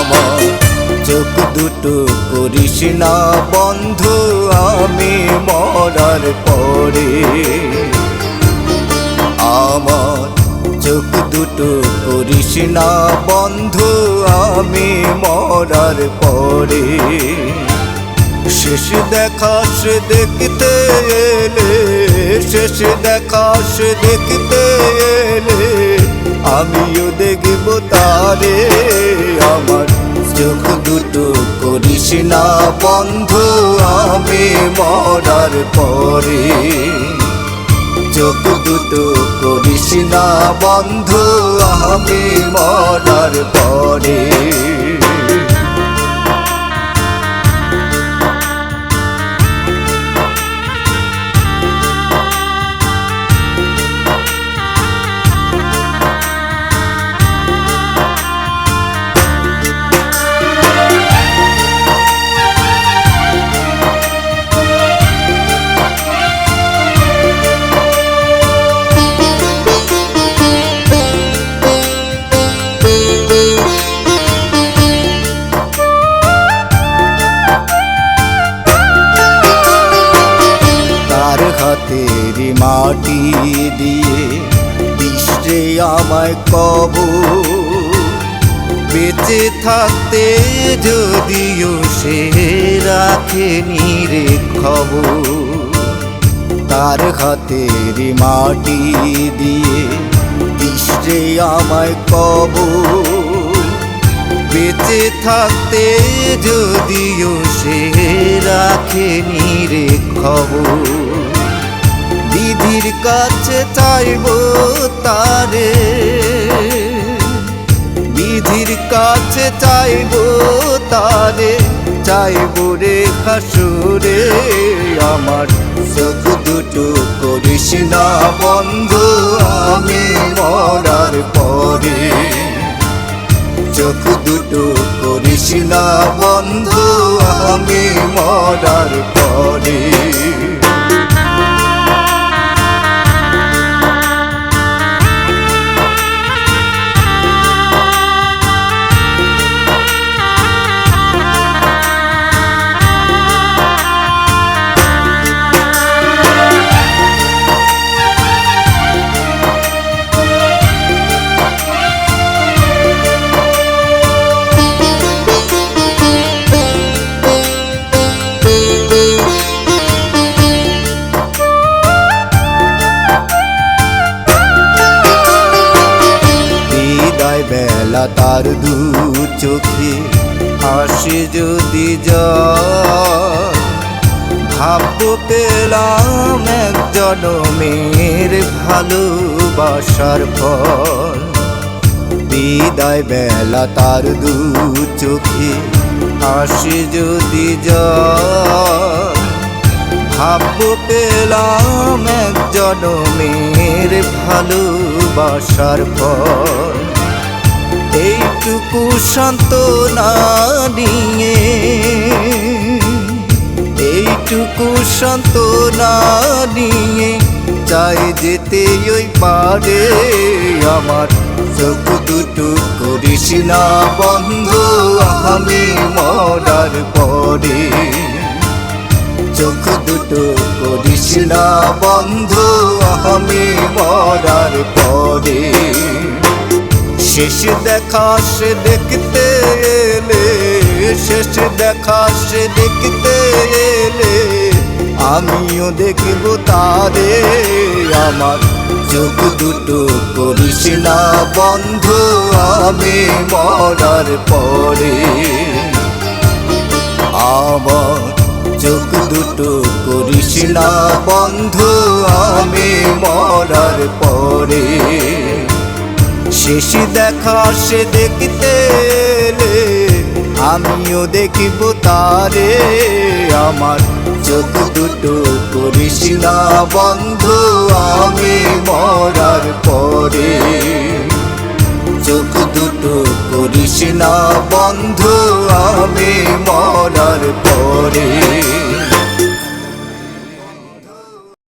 আমার চোখ দুটো করিস না বন্ধ, আমি মরার পরে। আমার চোখ দুটো করিস না বন্ধ, আমি মরার পরে। শেষ দেখাস দেখতে এলে, শেষ দেখাস দেখতে এলে, আমিও দেখব তারে, আমার চোখ দুটো করিস না বন্ধ, আমি মরার পরে। চোখ দুটো করিস না বন্ধ, আমি মরার পরে। হাতের মাটি দিয়ে বিশ্রে আমায় কব বেঁচে থাকতে যদিও সে রাখেনি রে খবর। তার হাতের মাটি দিয়ে বিশ্রে আমায় কব বেঁচে থাকতে যদিও সে রাখেনি রে খবর। বিধির কাছে চাইব তারে। দিদির কাছে চাইব তারে, চাইব রে হাসুরে। আমার চোখ দুটো করিস না বন্ধ, আমি মরার পরে। চোখ দুটো করিস না বন্ধ, আমি মরার পরে। বেলা তার দু চোখে হাসি যদি ভাব্য পেলাম এক জনমের ভালোবাসার ফল। বিদায় বেলা তার দু চোখে হাসি যদি ভাব্য পেলাম এক জনমের ভালোবাসার ফল। এইটুকু সান্ত্বনা নিয়ে, এইটুকু নিয়ে চাই যেতে ওই পারে আমার। চোখ দুটো করিস না বন্ধ, আমি মরার পরে। চোখ দুটো করিস না বন্ধ, আমি মরার পরে। শেষ দেখা সে দেখতে এলে, শেষ দেখা সে দেখতে এলে, আমিও দেখব তারে, আমার চোখ দুটো করিস না বন্ধ, আমি মরার পরে। আমার চোখ দুটো করিস না বন্ধ, আমি মরার পরে। শেষ দেখা সে দেখতে আমিও দেখিব তারে। আমার চোখ দুটো করিস না বন্ধ, আমি মরার পরে। চোখ দুটো করিস না বন্ধ, আমি মরার পরে।